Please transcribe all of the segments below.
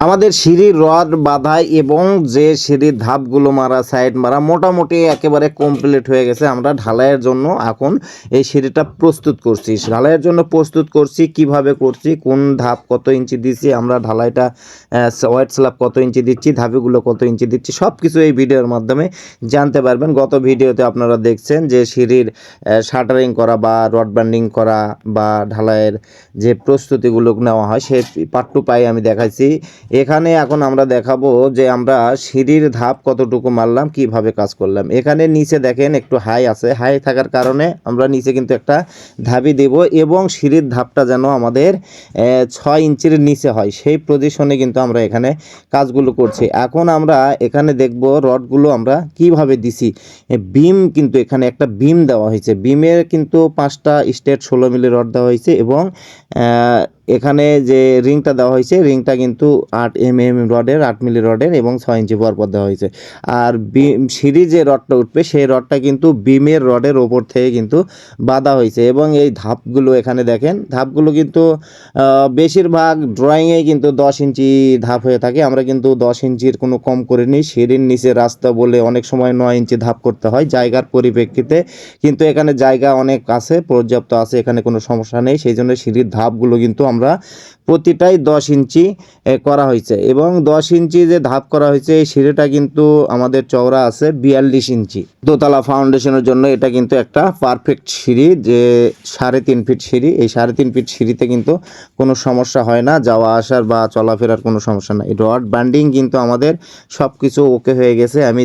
আমাদের সিঁড়ির রড বাঁধাই এবং যে সিঁড়ির ধাপগুলো মারা সাইড মারা মোটামুটি একেবারে কমপ্লিট হয়ে গেছে। আমরা ঢালাইয়ের জন্য এখন এই সিঁড়িটা প্রস্তুত করছি। ঢালাইয়ের জন্য প্রস্তুত করছি, কীভাবে করছি, কোন ধাপ কত ইঞ্চি দিচ্ছি, আমরা ঢালাইটা হোয়াইট স্ল্যাব কত ইঞ্চি দিচ্ছি, ধাপিগুলো কত ইঞ্চি দিচ্ছি সব কিছু এই ভিডিওর মাধ্যমে জানতে পারবেন। গত ভিডিওতে আপনারা দেখছেন যে সিঁড়ির শাটারিং করা বা রড ব্যান্ডিং করা বা ঢালাইয়ের যে প্রস্তুতিগুলো নেওয়া হয় সেই পার্ট টু পাই আমি দেখাইছি। এখানে এখন আমরা দেখাবো যে আমরা সিঁড়ির ধাপ কতটুকু মারলাম, কীভাবে কাজ করলাম। এখানে নিচে দেখেন একটু হাই আছে। হাই থাকার কারণে আমরা নিচে কিন্তু একটা ধাপি দেব এবং সিঁড়ির ধাপটা যেন আমাদের ছয় ইঞ্চির নিচে হয়। সেই পজিশনে কিন্তু আমরা এখানে কাজগুলো করছি। এখন আমরা এখানে দেখব রডগুলো আমরা কীভাবে দিছি। বিম কিন্তু এখানে একটা বিম দেওয়া হয়েছে। বিমের কিন্তু পাঁচটা স্টেট ষোলো মিলি রড দেওয়া হয়েছে এবং এখানে যে রিংটা দেওয়া হয়েছে, রিংটা কিন্তু আট এম এম রডের, আট মিলি রডের এবং ছয় ইঞ্চি পরপর দেওয়া হয়েছে। আর বিম সিঁড়ি যে রডটা উঠবে, সেই রডটা কিন্তু বিমের রডের ওপর থেকে কিন্তু বাঁধা হয়েছে এবং এই ধাপগুলো এখানে দেখেন, ধাপগুলো কিন্তু বেশিরভাগ ড্রয়িংয়ে কিন্তু দশ ইঞ্চি ধাপ হয়ে থাকে। আমরা কিন্তু দশ ইঞ্চির কোনো কম করিনি সিঁড়ির নিচে রাস্তা বলে অনেক সময় নয় ইঞ্চি ধাপ করতে হয়। জায়গার পরিপ্রেক্ষিতে কিন্তু এখানে জায়গা অনেক আছে, পর্যাপ্ত আছে, এখানে কোনো সমস্যা নেই। সেই জন্য সিঁড়ির ধাপগুলো কিন্তু আমরা প্রতিটাই দশ ইঞ্চি করা হয়েছে। এবং দশ ইঞ্চি যে ধাপ করা হয়েছে, এই সিঁড়িটা কিন্তু আমাদের চওড়া আছে বিয়াল্লিশ ইঞ্চি। দোতলা ফাউন্ডেশনের জন্য এটা কিন্তু একটা পারফেক্ট সিঁড়ি, যে সাড়ে তিন ফিট সিঁড়ি। এই সাড়ে তিন ফিট সিঁড়িতে কিন্তু কোনো সমস্যা হয় না, যাওয়া আসার বা চলাফেরার কোনো সমস্যা নাই। রড ব্যান্ডিং কিন্তু আমাদের সব কিছু ওকে হয়ে গেছে। আমি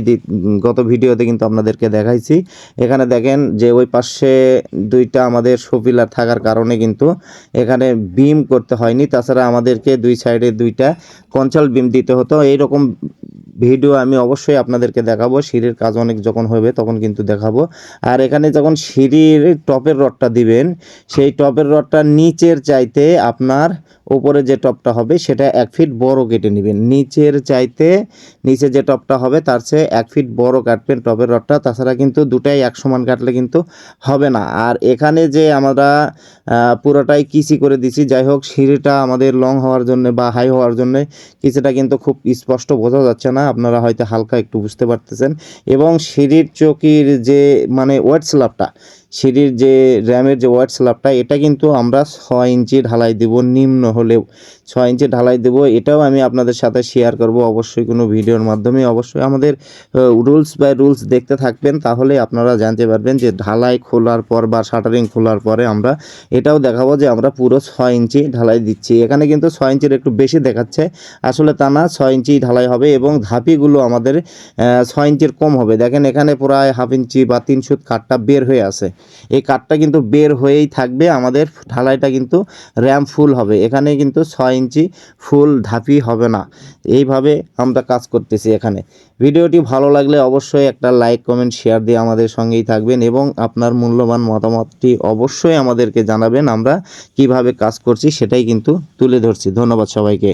গত ভিডিওতে কিন্তু আপনাদেরকে দেখাইছি। এখানে দেখেন যে ওই পাশে দুইটা আমাদের শোপিলার থাকার কারণে কিন্তু এখানে বিম করতে হয়নি। তাছাড়া আমাদেরকে দুই সাইডে দুইটা কঞ্চাল বিম দিতে হতো। এইরকম ভিডিও আমি অবশ্যই আপনাদেরকে দেখাবো। সিঁড়ির কাজ অনেক যখন হবে তখন কিন্তু দেখাবো। আর এখানে যখন সিঁড়ির টপের রডটা দিবেন, সেই টপের রডটা নিচের চাইতে আপনার উপরে যে টপটা হবে, সেটা এক ফিট বড় কেটে নেবেন। নিচের চাইতে নিচে যে টপটা হবে, তার চেয়ে এক ফিট বড় কাটবেন টপের রডটা। তাছাড়া কিন্তু দুটাই এক সমান কাটলে কিন্তু হবে না। আর এখানে যে আমরা পুরোটাই কিসি করে দিছি, যাই হোক, সিঁড়িটা আমাদের লং হওয়ার জন্য বা হাই হওয়ার জন্য, কিছুটা কিন্তু খুব স্পষ্ট বোঝা যাচ্ছে না। আপনারা হয়তো হালকা একটু বুঝতে পারতেছেন। এবং সিঁড়ির চকির যে মানে ওয়েট স্ল্যাবটা সিঁড়ির যে র্যামের যে ওয়েট স্ল্যাবটা, এটা কিন্তু আমরা ছয় ইঞ্চি ঢালাই দেব, নিম্ন হলেও। ছয় ইঞ্চি ঢালাই দেব, এটাও আমি আপনাদের সাথে শেয়ার করব। অবশ্যই কোনো ভিডিওর মাধ্যমে, অবশ্যই আমাদের রুলস বাই রুলস দেখতে থাকবেন, তাহলে আপনারা জানতে পারবেন যে ঢালাই খোলার পর বা শাটারিং খোলার পরে আমরা এটাও দেখাবো যে আমরা পুরো ছয় ইঞ্চি ঢালাই দিচ্ছি। এখানে কিন্তু ছয় ইঞ্চির একটু বেশি দেখাচ্ছে। আসলে তা না, ছয় ইঞ্চি ঢালাই হবে এবং ধাপিগুলো আমাদের ছয় ইঞ্চির কম হবে। দেখেন এখানে প্রায় হাফ ইঞ্চি বা তিন সুত কাঠটা বের হয়ে আছে। এই কাঠটা কিন্তু বের হয়েই থাকবে, আমাদের ঢালাইটা কিন্তু র্যাম ফুল হবে। এখানে কিন্তু ছয় ইঞ্চি ফুল ধাপি হবে না। এইভাবে আমরা কাজ করতেছি এখানে। ভিডিওটি ভালো লাগলে অবশ্যই একটা লাইক, কমেন্ট, শেয়ার দিয়ে আমাদের সঙ্গেই থাকবেন এবং আপনার মূল্যবান মতামতটি অবশ্যই আমাদেরকে জানাবেন আমরা কীভাবে কাজ করছি সেটাই কিন্তু তুলে ধরছি। ধন্যবাদ সবাইকে।